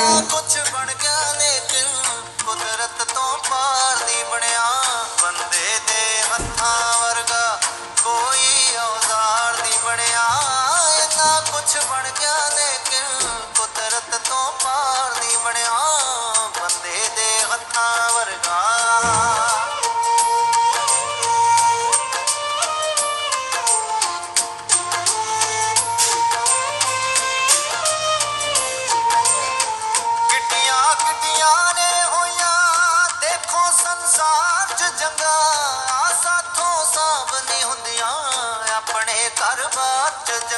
ਨਾ ਕੁਛ ਬਣ ਗਿਆ ਲੇਕਿਨ ਕੁਦਰਤ ਤੋਂ ਪਾਰ ਨਹੀਂ ਬਣਿਆ। ਬੰਦੇ ਦੇ ਹੱਥਾਂ ਵਰਗਾ ਕੋਈ ਔਜ਼ਾਰ ਨਹੀਂ ਬਣਿਆ। ਨਾ ਕੁਛ ਬਣ ਗਿਆ ਲੇਕਿਨ ਕੁਦਰਤ ਤੋਂ ਪਾਰ ਨਹੀਂ ਬਣਿਆ। ਬੰਦੇ ਦੇ ਹੱਥਾਂ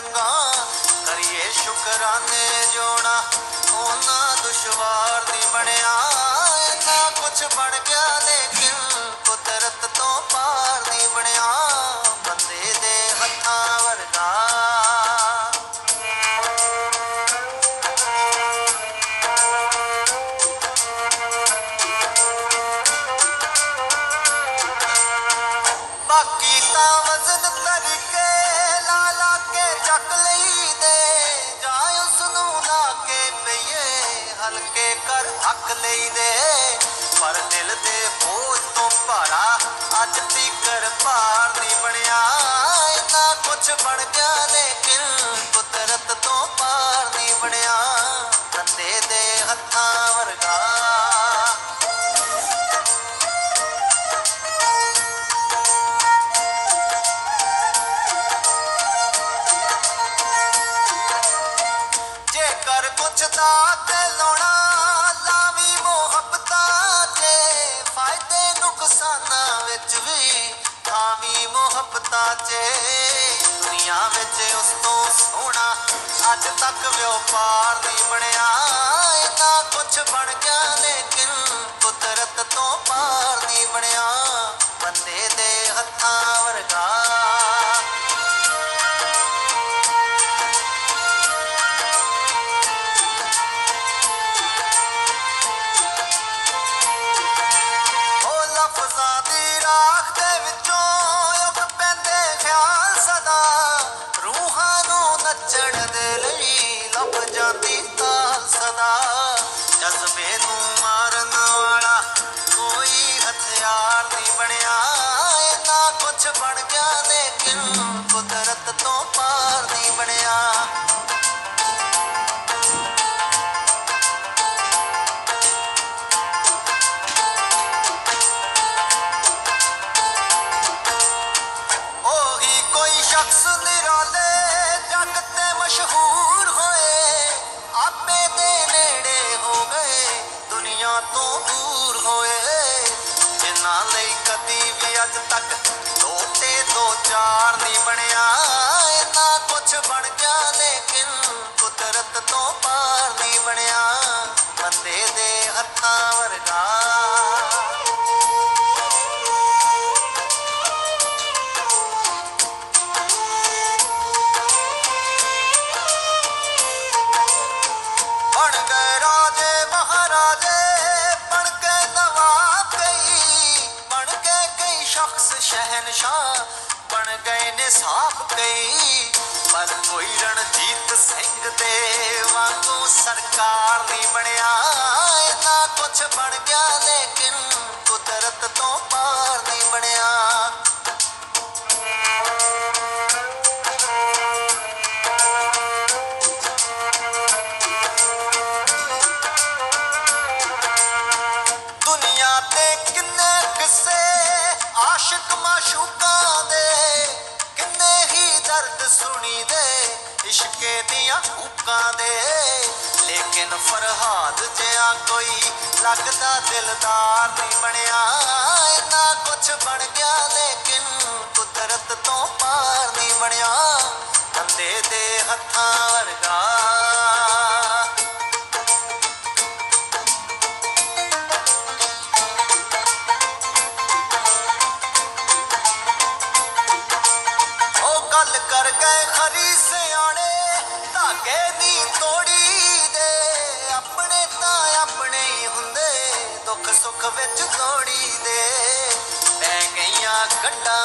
ਘਰ-ਬਾਰ ਕਰੀਏ ਸ਼ੁਕਰਾਨੇ ਜੋਣਾ ਉਹਨਾਂ ਦੁਸ਼ਵਾਰ ਨਹੀਂ ਬਣਿਆ। ਇੰਨਾ ਕੁਛ ਬਣ ਗਿਆ ਲੇਕਿਨ ਕੁਦਰਤ ਤੋਂ ਪਾਰ ਨਹੀਂ ਬਣਿਆ। ਹਲਕੇ ਕਰ ਹੱਕ ਲਈ ਦੇ ਪਰ ਦਿਲ ਦੇ ਬੋਝ ਤੋਂ ਭਾਰਾ ਅੱਜ ਤੀਕਰ ਪਾਰ ਨਹੀਂ ਬਣਿਆ। ਇੰਨਾ ਕੁਛ ਬਣ ਗਿਆ ਲੇਕਿਨ ਕੁਦਰਤ ਤੋਂ ਪਾਰ ਨਹੀਂ ਬਣਿਆ। ਮੁਹੱਬਤਾਂ 'ਚ। ਦੁਨੀਆ ਵਿੱਚ ਉਸ ਤੋਂ ਸੋਹਣਾ ਅੱਜ ਤੱਕ ਵਪਾਰ ਨਹੀਂ ਬਣਿਆ। ਇੰਨਾ ਕੁਛ ਬਣ ਗਿਆ ਲੇਕਿਨ ਕੁਦਰਤ ਤੋਂ ਪਾਰ ਨਹੀਂ ਬਣਿਆ। ਬੰਦੇ ਦੇ ਹੱਥਾਂ ਵਰਗਾ ਤੋਂ ਪਾਰ ਨਹੀਂ ਬਣਿਆ। ਸ਼ਹਿਨशाह ਬਣ ਗਏ ਨੇ ਸਾਫ਼ ਕਈ ਪਰ ਕੋਈ ਰਣਜੀਤ ਸਿੰਘ ਦੇ ਵਾਂਗੂ ਸਰਕਾਰ ਨਹੀਂ ਬਣਿਆ। ਨਾ ਕੁਛ ਦਰਦ ਸੁਣੀ ਦੇ ਇਸ਼ਕੇ ਦੀਆਂ ਹੁਕਾਂ ਦੇ। ਲੇਕਿਨ ਫਰਹਾਦ ਜਿਹਾ ਕੋਈ ਲੱਗਦਾ ਦਿਲਦਾਰ ਨਹੀਂ ਬਣਿਆ। ਇੰਨਾ ਕੁਛ ਬਣ ਗਿਆ, ਲੇਕਿਨ ਕੁਦਰਤ ਤੋਂ ਪਾਰ ਨਹੀਂ ਬਣਿਆ। ਬੰਦੇ ਦੇ ਹੱਥਾਂ கண்டா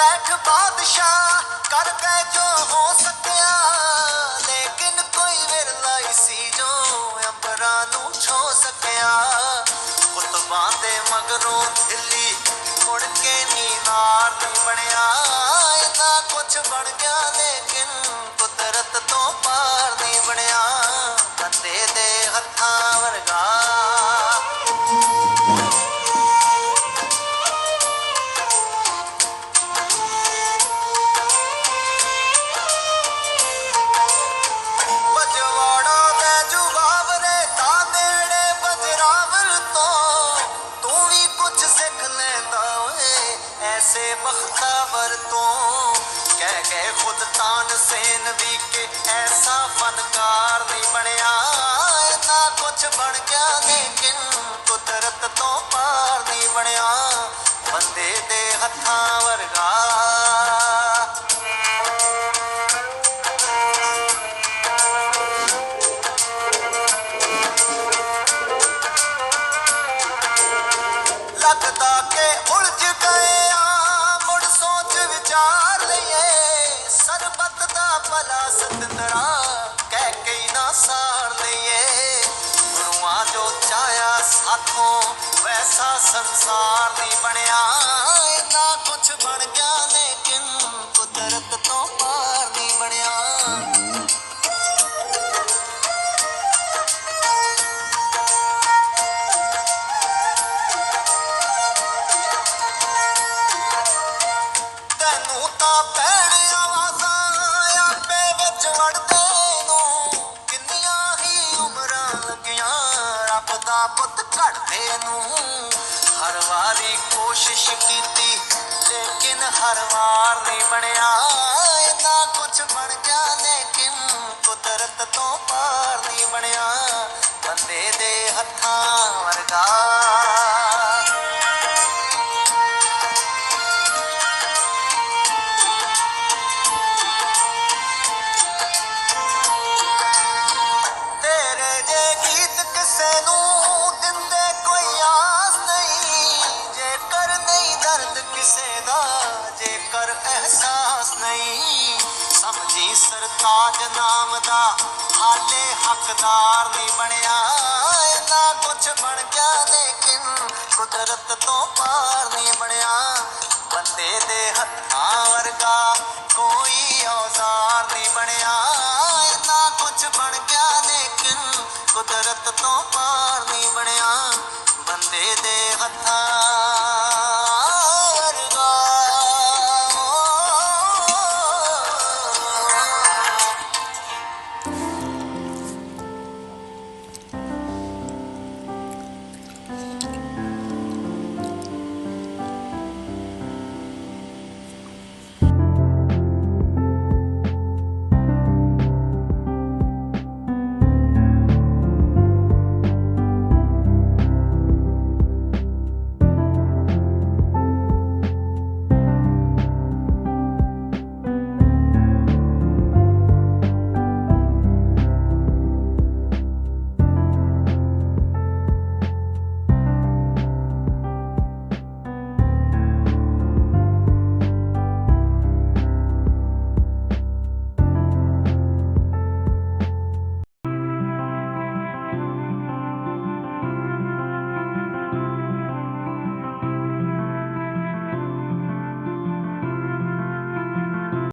ਬੈਠ ਬਾਦਸ਼ਾਹ ਕਰ ਗਏ ਜੋ ਹੋ ਸਕਿਆ। ਲੇਕਿਨ ਕੋਈ ਵਿਰਲਾ ਸੀ ਜੋ ਅੰਬਰਾਂ ਨੂੰ ਛੋ ਸਕਿਆ। ਕੁਤਬਾਂ ਦੇ ਮਗਰੋਂ ਦਿੱਲੀ ਮੁੜ ਕੇ ਨੀਨਾਰ ਨਹੀਂ ਬਣਿਆ। ਇਹਦਾ ਕੁਛ ਬਣ ਗਿਆ, ਲੇਕਿਨ ਕੁਦਰਤ ਤੋਂ ਪਾਰ ਨਹੀਂ ਬਣਿਆ। ਬਣ ਗਿਆ ਲੇਕਿਨ ਕੁਦਰਤ ਤੋਂ ਪਾਰ ਨਹੀਂ ਬਣਿਆ। ਬੰਦੇ ਦੇ ਹੱਥਾਂ ਵਰਗਾ। ਲੱਗਦਾ ਕਿ ਉਲਝ ਗਏ ਆ, ਮੁੜ ਸੋਚ ਵਿਚਾਰ ਲਈਏ। ਸਰਬਤ ਦਾ ਭਲਾ ਸਤਿੰਦਰਾ ਕਹਿ ਕੇ ਨਾ ਸਾਰ। ਚਾਇਆ ਵੈਸਾ ਸੰਸਾਰ ਨਹੀਂ ਬਣਿਆ। ਇੰਨਾ ਕੁਛ ਬਣ ਗਿਆ ਲੇਕਿਨ ਕੁਦਰਤ ਤੋਂ ਪਾਰ ਨਹੀਂ ਬਣਿਆ। ਤੈਨੂੰ ਤਾਂ ਭੈਣ ਆਵਾਜ਼ਾਂ ਆਪੇ ਵਿੱਚ ਵੜਦੇ ਨੂੰ। ਕਿੰਨੀਆਂ ਹੀ ਉਮਰਾਂ ਲੱਗੀਆਂ ਰੱਬ ਦਾ ਪੁੱਤ ਘੜਦੇ ਨੂੰ ਹਰ ਵਾਰੀ ਕੋਸ਼ਿਸ਼ ਕੀਤੀ, ਲੇਕਿਨ ਹਰ ਵਾਰ ਨਹੀਂ ਬਣਿਆ। ਇੰਨਾ ਕੁਛ ਬਣ ਗਿਆ, ਲੇਕਿਨ ਕੁਦਰਤ ਤੋਂ ਪਾਰ ਨਹੀਂ ਬਣਿਆ। ਬੰਦੇ ਦੇ ਹੱਥਾਂ ਸਮਝੀ ਨਾਮ ਦਾ ਹਾਲੇ ਹੱਕਦਾਰ ਨਹੀਂ ਬਣਿਆ। ਇੰਨਾ ਕੁਛ ਬਣ ਗਿਆ ਲੇਕਿਨ ਕੁਦਰਤ ਤੋਂ ਪਾਰ ਨਹੀਂ ਬਣਿਆ। ਬੰਦੇ ਦੇ ਹੱਥਾਂ